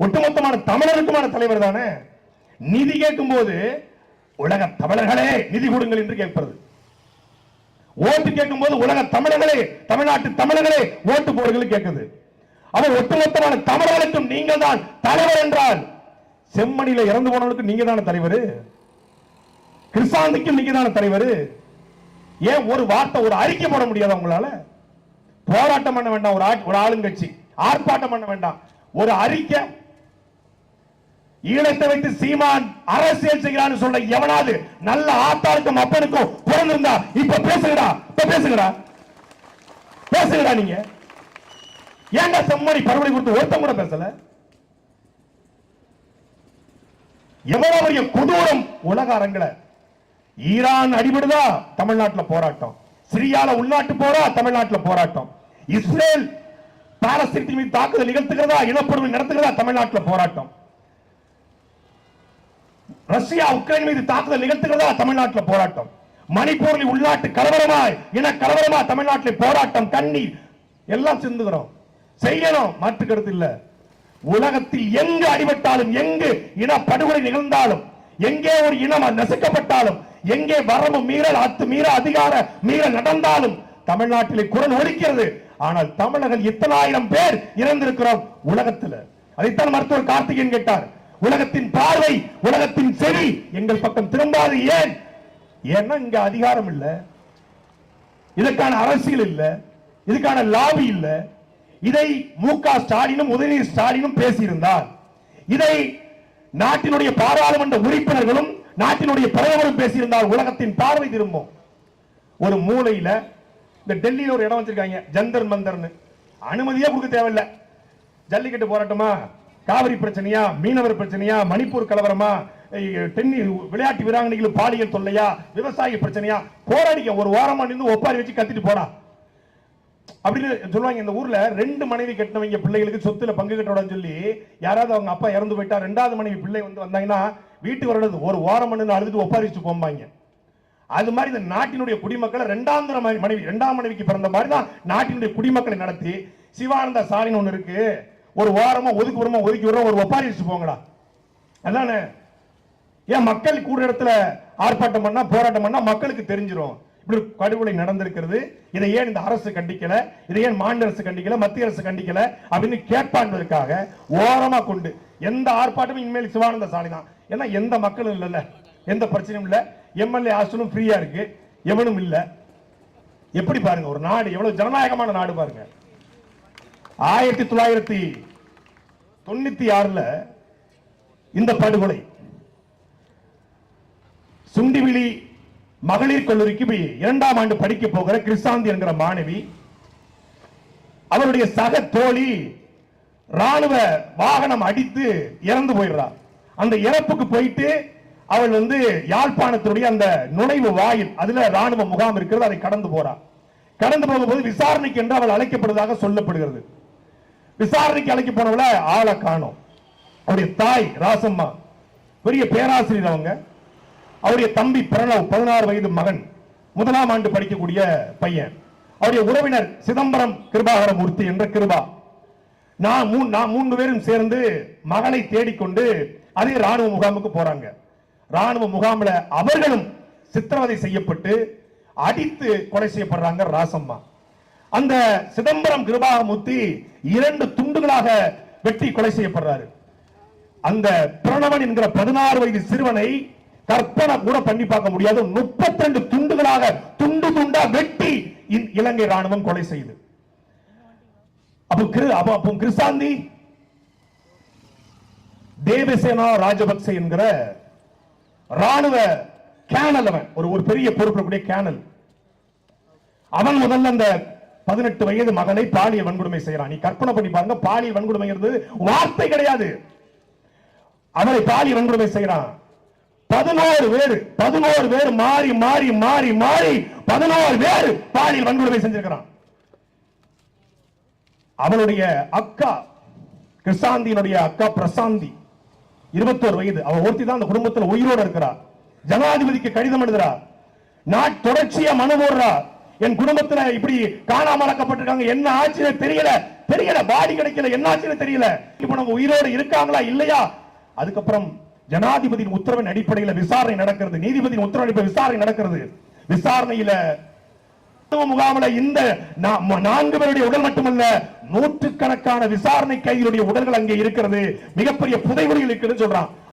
ஒட்டுமொத்தமான தமிழருக்குமான தலைவர் தானே? நிதி கேட்கும் போது உலக தமிழர்களே நிதி கொடுங்கள் என்று கேட்பது ஓட்டு கேட்கும் போது உலக தமிழர்களே தமிழ்நாட்டு தமிழர்களே ஓட்டு போடுங்கள் கேட்குது. அவர் ஒட்டுமொத்தமான தமிழர்களுக்கும் நீங்கள் தான் தலைவர் என்றால் செம்மணியில இறந்து போனவனுக்கு நீங்க தானே தலைவர்? கிருஷ்ணாந்திக்கும் நீங்க தானே தலைவர்? ஏன் ஒரு வார்த்தை ஒரு அறிக்கை போட முடியாது உங்களால போராட்டம் பண்ண வேண்டாம் ஒரு ஒரு ஆளுங்கட்சி ஆர்ப்பாட்டம் பண்ண வேண்டாம். ஒரு அறிக்கை ஈழத்தை வைத்து சீமான் அரசியல் செய்கிறான்னு சொல்ல எவனாவது நல்ல ஆத்தாருக்கும் அப்பனுக்கும் பிறந்திருந்தா இப்ப பேசுங்கடா இப்ப பேசுகிறா பேசுகிறா நீங்க. ஏங்க செம்மணி பரவலை கொடுத்து ஒருத்தம் கூட பேசல? எவ்வளவு கொடூரம் உலக அரங்கில. ஈரான் அடிபடுதா தமிழ்நாட்டுல போராட்டம். சிரியால உள்நாட்டு போரா தமிழ்நாட்டுல போராட்டம். இஸ்ரேல் பாலஸ்தீனத்தின் மீது தாக்குதல் நிகழ்த்துகிறதா இனப்படுகொலை நடத்துகிறதா தமிழ்நாட்டுல போராட்டம். ரஷ்யா உக்ரைன் மீது தாக்குதல் நிகழ்த்துகிறதா தமிழ்நாட்டுல போராட்டம்? மணிப்பூரில் உள்நாட்டு கலவரமாய் இன கலவரமா தமிழ்நாட்டில் போராட்டம் கண்ணீர். எல்லாம் சிந்துகிறோம். செய்யணும் மாற்றுக்கிறது இல்ல. உலகத்தில் எங்கு அடிபட்டாலும் எங்கு இன படுகொலை நிகழ்ந்தாலும் எங்கே ஒரு இனம் நசுக்கப்பட்டாலும் எங்கே வரம்பு மீறல் அத்து மீற அதிகார மீறல் நடந்தாலும் தமிழ்நாட்டிலே குரல் ஒலிக்கிறது. ஆனால் தமிழர்கள் இத்தனாயிரம் பேர் இறந்திருக்கிறோம் உலகத்துல. அதைத்தான் மருத்துவர் கார்த்திகேயன் கேட்டார். உலகத்தின் பார்வை உலகத்தின் செவி எங்கள் பக்கம் திரும்பாது ஏன்? ஏன்னா இங்க அதிகாரம் இல்ல. இதற்கான அரசியல் இல்ல. இதுக்கான லாபி இல்ல. இதை மு க ஸ்டாலினும் உதயநிதி ஸ்டாலினும் பேசியிருந்தார். இதை நாட்டினுடைய பாராளுமன்ற உறுப்பினர்களும் நாட்டினுடைய பிரதமரும் பேசியிருந்தால் உலகத்தின் பார்வை திரும்பும். ஒரு மூலையில இந்த டெல்லியில் ஒரு இடம் வச்சிருக்காங்க ஜந்தர் மந்தர்னு. அனுமதியே கொடுக்க தேவையில்லை. ஜல்லிக்கட்டு போராட்டமா? காவிரி பிரச்சனையா மீனவர் பிரச்சனையா மணிப்பூர் கலவரமா டென்னி விளையாட்டு வீராங்கனைகள் பாலியல் தொல்லையா விவசாய பிரச்சனையா போராடிக்க ஒரு வாரமா நின்று ஒப்பாரி வச்சு கத்திட்டு போடா. அப்படின்னு சொல்லுவாங்க இந்த ஊர்ல ரெண்டு மனைவி கட்டினவங்க பிள்ளைகளுக்கு சொத்துல பங்கு கட்டோடன்னு சொல்லி யாராவது அவங்க அப்பா இறந்து போயிட்டா ரெண்டாவது மனைவி பிள்ளை வந்து வந்தாங்கன்னா வீட்டுக்கு வரது ஒரு வாரம் மணி அழுதுட்டு ஒப்பாரி வச்சு போம்பாங்க. அது மாதிரி இந்த நாட்டினுடைய குடிமக்களை ரெண்டாந்திர மனை- மனைவி ரெண்டாம் மனைவிக்கு பிறந்த மாதிரி தான் நாட்டினுடைய குடிமக்களை நடத்தி சிவானந்த ஸ்டாலின் ஒன்று இருக்கு. ஒரு வாரமா ஒதுக்கி விடுறோமா ஒதுக்கி விடுறோம் ஒரு ஒப்பாரி வச்சு போங்கடா. அதானே? ஏன் மக்கள் கூட இடத்துல ஆர்ப்பாட்டம் பண்ணா போராட்டம் பண்ணா மக்களுக்கு தெரிஞ்சிரும். இப்படி படுகொலை நடந்திருக்கிறது. இதை ஏன் இந்த அரசு கண்டிக்கல? இதை ஏன் மாநில அரசு கண்டிக்கல? மத்திய அரசு கண்டிக்கல? அப்படின்னு கேட்பான்றதுக்காக ஓரமா கொண்டு எந்த ஆர்ப்பாட்டமும் இனிமேல் சிவானந்த சாலை தான். ஏன்னா எந்த மக்களும் இல்லைல்ல. எந்த பிரச்சனையும் இல்லை. எம்எல்ஏ ஹாஸ்டலும் ஃப்ரீயா இருக்கு. எவனும் இல்லை. எப்படி பாருங்க ஒரு நாடு எவ்வளவு ஜனநாயகமான நாடு பாருங்க. ஆயிரத்தி தொள்ளாயிரத்தி தொண்ணூத்தி ஆறுல இந்த படுகொலை. சுண்டிவிழி மகளிர் கல்லூரிக்கு போய் இரண்டாம் ஆண்டு படிக்க போகிற கிறிஸ்தாந்தி என்கிற மாணவி அவருடைய சக தோழி ராணுவ வாகனம் அடித்து இறந்து போயிடுறார் அந்த இறப்புக்கு போயிட்டு அவள் வந்து யாழ்ப்பாணத்தினுடைய அந்த நுழைவு வாயில் அதுல ராணுவ முகாம் இருக்கிறது அதை கடந்து போறார் கடந்து போகும்போது விசாரணைக்கு என்று அவள் அழைக்கப்படுவதாக சொல்லப்படுகிறது. விசாரணைக்கு அழைக்க போனவள ஆளை காணும். அவருடைய தாய் ராசம்மா. பெரிய பேராசிரியர் அவங்க. அவருடைய தம்பி பிரணவ் பதினாறு வயது மகன். முதலாம் ஆண்டு படிக்கக்கூடிய பையன். அவருடைய உறவினர் சிதம்பரம் கிருபாகரமூர்த்தி என்ற கிருபா. நான் மூணு நான் மூன்று பேரும் சேர்ந்து மகளை தேடிக்கொண்டு அதே ராணுவ முகாமுக்கு போறாங்க. ராணுவ முகாமில் அவர்களும் சித்திரவதை செய்யப்பட்டு அடித்து கொலை செய்யப்படுறாங்க ராசம்மா. அந்த சிதம்பரம் கிருபாகமூர்த்தி இரண்டு துண்டுகளாக வெட்டி கொலை செய்யப்படுறாரு. அந்த பிரணவன் என்கிற பதினாறு வயது சிறுவனை கற்பனை கூட பண்ணி பார்க்க முடியாது. 32 துண்டுகளாக துண்டு துண்டா வெட்டி இ- இலங்கை ராணுவம் கொலை செய்து அப்போ கிரு தேவசேனா ராஜபக்சே என்கிற ராணுவ கேனல் அவன். ஒரு ஒரு பெரிய பொறுப்பு கேனல். அவன் முதல்ல அந்த பதினெட்டு வயது மகனை பாலியல் வன்கொடுமை செய்யறான். நீ கற்பனை பண்ணி பாருங்க பாலியல் வன்கொடுமைங்கிறது வார்த்தை கிடையாது. அவனை பாலியல் வன்கொடுமை செய்யறான். பதினோரு பேர் பதினோரு பேர் மாறி மாறி மாறி மாறி பதினோரு பேர் பாலியல் வன்கொடுமை செஞ்சிருக்கிறான். அவனுடைய அக்கா கிருஷாந்தியினுடைய அக்கா பிரசாந்தி இருபத்தோரு வயது. அவ ஒருத்தி தான் அந்த குடும்பத்துல உயிரோட இருக்கிறா. ஜனாதிபதிக்கு கடிதம் எழுதுறா. நாட் தொடர்ச்சியா மனு போடுறா. என் குடும்பத்துல இப்படி காணாமலாக்கப்பட்டிருக்காங்க என்ன ஆச்சுன்னு தெரியல. தெரியல. பாடி கிடைக்கல. என்ன ஆச்சுன்னு தெரியல. இப்ப நம்ம உயிரோடு இருக்காங்களா இல்லையா? அதுக்கப்புறம் ஜனாதிபதியின் உத்தரவின் அடிப்படையில விசாரணை நடக்கிறது. நீதிபதியின் உத்தரவின் விசாரணை நடக்கிறது. விசாரணையில முகாமில் இந்த நா- நான்கு பேருடைய உடல் மட்டுமல்ல நூற்றுக்கணக்கான விசாரணை கைதியுடைய உடல்கள் அங்கே இருக்கிறது. மிகப்பெரிய புதைவெளிகள் இருக்குன்னு சொல்றான்.